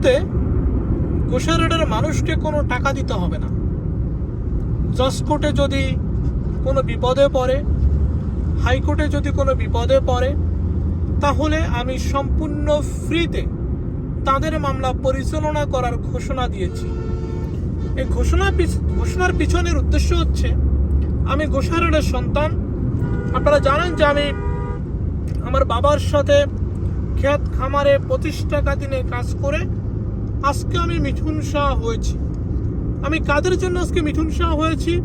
মুহূর্তে গোসারেডের মানুষকে কোনো টাকা দিতে হবে না। জজ যদি কোনো বিপদে পড়ে, হাইকোর্টে যদি কোনো বিপদে পড়ে, তাহলে আমি সম্পূর্ণ ফ্রিতে তাদের মামলা পরিচালনা করার ঘোষণা দিয়েছি। এই ঘোষণা ঘোষণার পিছনের উদ্দেশ্য হচ্ছে, আমি গোসারেডের সন্তান। আপনারা জানেন যে আমি আমার বাবার সাথে ক্ষেত খামারে পঁচিশ টাকা দিনে কাজ করে আজকে আমি মিঠুন শাহ হয়েছি। আমি কাদের জন্য আজকে মিঠুন শাহ হয়েছি?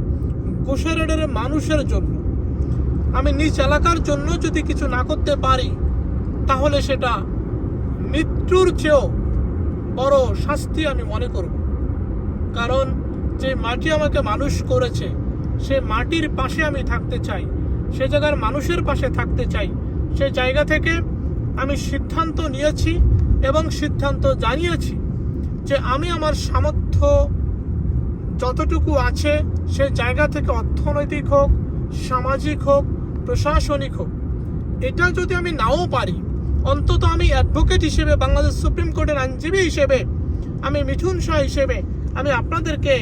গোসারেডের মানুষের জন্য। আমি নিজ এলাকার জন্য যদি কিছু না করতে পারি, তাহলে সেটা মৃত্যুর চেয়েও বড় শাস্তি আমি মনে করব। কারণ যে মাটি আমাকে মানুষ করেছে, সে মাটির পাশে আমি থাকতে চাই, সে জায়গার মানুষের পাশে থাকতে চাই, সে জায়গা থেকে আমি সিদ্ধান্ত নিয়েছি এবং সিদ্ধান্ত জানিয়েছি। যে আমি আমার সামর্থ্য যতটুকু আছে, সে জায়গা থেকে অর্থনৈতিক হোক, সামাজিক হোক, প্রশাসনিক হোক, এটা যদি আমি নাও পারি, অন্তত আমি অ্যাডভোকেট হিসেবে, বাংলাদেশ সুপ্রিম কোর্টের আইনজীবী হিসেবে, আমি মিঠুন শাহ হিসেবে, আমি আপনাদেরকে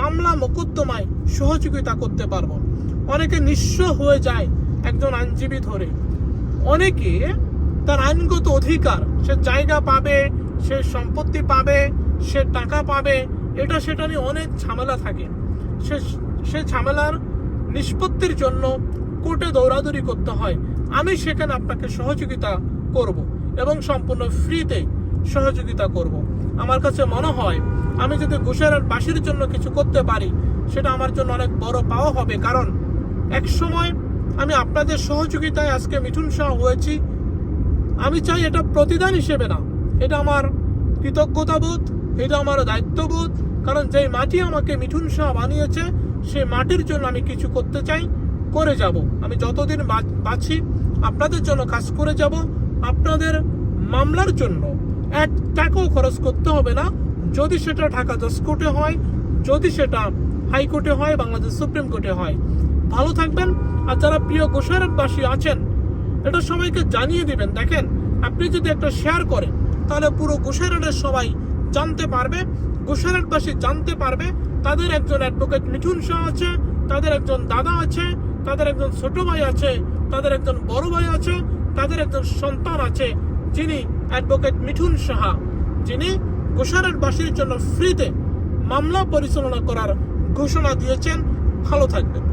মামলা মোকদ্দমায় সহযোগিতা করতে পারব। অনেকে নিঃস্ব হয়ে যায় একজন আইনজীবী ধরে। অনেকে তার আইনগত অধিকার, সে জায়গা পাবে সে সম্পত্তি পাবে, সে টাকা পাবে, এটা সেটা নিয়ে অনেক ঝামেলা থাকে। সে সে ঝামেলার নিষ্পত্তির জন্য কোর্টে দৌড়াদৌড়ি করতে হয়। আমি সেখানে আপনাকে সহযোগিতা করব এবং সম্পূর্ণ ফ্রিতে সহযোগিতা করব। আমার কাছে মনে হয়, আমি যদি ঘুষেরার বাসির জন্য কিছু করতে পারি, সেটা আমার জন্য অনেক বড় পাওয়া হবে। কারণ এক সময় আমি আপনাদের সহযোগিতায় আজকে মিঠুন শাহ হয়েছি। আমি চাই এটা প্রতিদান হিসেবে না। এটা আমার কৃতজ্ঞতাবোধ, এটা আমার দায়িত্ববোধ, কারণ যেই মাটি আমাকে মিঠুন শাহ বানিয়েছে, সেই মাটির জন্য আমি কিছু করতে চাই, করে যাব। আমি যতদিন বাঁচি, আপনাদের জন্য কাজ করে যাব, আপনাদের মামলার জন্য। এক টাকাও খরচ করতে হবে না। যদি সেটা ঢাকা দশ কোর্টে হয়, যদি সেটা হাইকোর্টে হয়, বাংলাদেশ সুপ্রিম কোর্টে হয়। ভালো থাকবেন, আর যারা প্রিয় গোসারতবাসী আছেন, এটা সবাইকে জানিয়ে দিবেন। দেখেন, আপনি যদি একটা শেয়ার করেন তাহলে পুরো গোসাইরাটের সবাই জানতে পারবে গোসাইরাটবাসী জানতে পারবে, তাদের একজন অ্যাডভোকেট মিঠুন শাহ আছে, তাদের একজন দাদা আছে, তাদের একজন ছোট ভাই আছে, তাদের একজন বড় ভাই আছে, তাদের একজন সন্তান আছে, যিনি অ্যাডভোকেট মিঠুন সাহা যিনি গোসাইরাটবাসীর জন্য ফ্রিতে মামলা পরিচালনা করার ঘোষণা দিয়েছেন। ভালো থাকবেন।